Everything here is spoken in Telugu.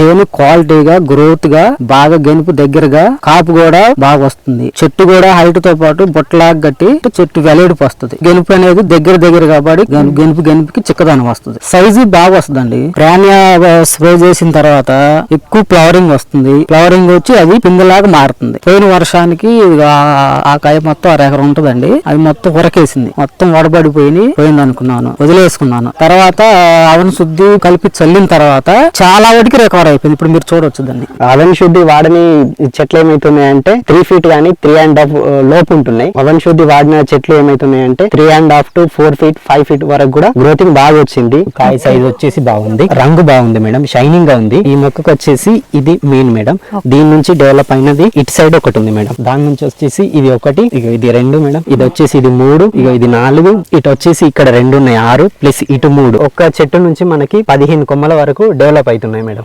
చేను క్వాలిటీగా గ్రోత్గా బాగా గెనుపు దగ్గరగా కాపు కూడా బాగా వస్తుంది. చెట్టు కూడా హైట్తో పాటు బుట్టలాగా గట్టి చెట్టు వెలేడుపు వస్తుంది గెనుపు అనేది దగ్గర దగ్గర కాబట్టి గెనుపు గెనుపుకి చిక్కదనం వస్తుంది. సైజు బాగా వస్తుందండి. ప్రాణ్యా స్ప్రే చేసిన తర్వాత ఎక్కువ ఫ్లవరింగ్ వస్తుంది. ఫ్లవరింగ్ వచ్చి అది పిందెలాగా మారుతుంది. పోయిన వర్షానికి ఆ- కాయ మొత్తం అర ఎకరం ఉంటుందండి. అది మొత్తం ఉరకేసింది మొత్తం వడబడిపోయి పోయింది అనుకున్నాను వదిలేసుకున్నాను. తర్వాత అవన్ శుద్ధి కలిపి చల్లిన తర్వాత చాలా వాటికి రికవర్ అయిపోయింది ఇప్పుడు మీరు చూడొచ్చు దాన్ని. అవన్ శుద్ధి వాడని చెట్లు ఏమైతున్నాయంటే త్రీ ఫీట్ గానీ త్రీ అండ్ హాఫ్ లోపు ఉంటున్నాయి అవన్ శుద్ధి వాడిన చెట్లు ఏమైతున్నాయంటే three and half to four feet five feet వరకు కూడా గ్రోతింగ్ బాగా వచ్చింది. కాయ సైజ్ వచ్చేసి బాగుంది. రంగు బాగుంది మేడం. షైనింగ్గా ఉంది. ఈ మొక్కకు వచ్చేసి ఇది మెయిన్ మేడం. దీని నుంచి డెవలప్ అయినది ఇటు సైడ్ ఒకటి ఉంది మేడం. దాని నుంచి వచ్చేసి ఇది ఒకటి ఇక ఇది రెండు మేడం. ఇది వచ్చేసి ఇది మూడు ఇక ఇది నాలుగు ఇటు వచ్చేసి ఇక్కడ రెండు ఉన్నాయి ఆరు ప్లస్ ఇటు మూడు. ఒక్క చెట్టు నుంచి మనకి పదిహేను కొమ్మల వరకు డెవలప్ అవుతున్నాయి మేడం.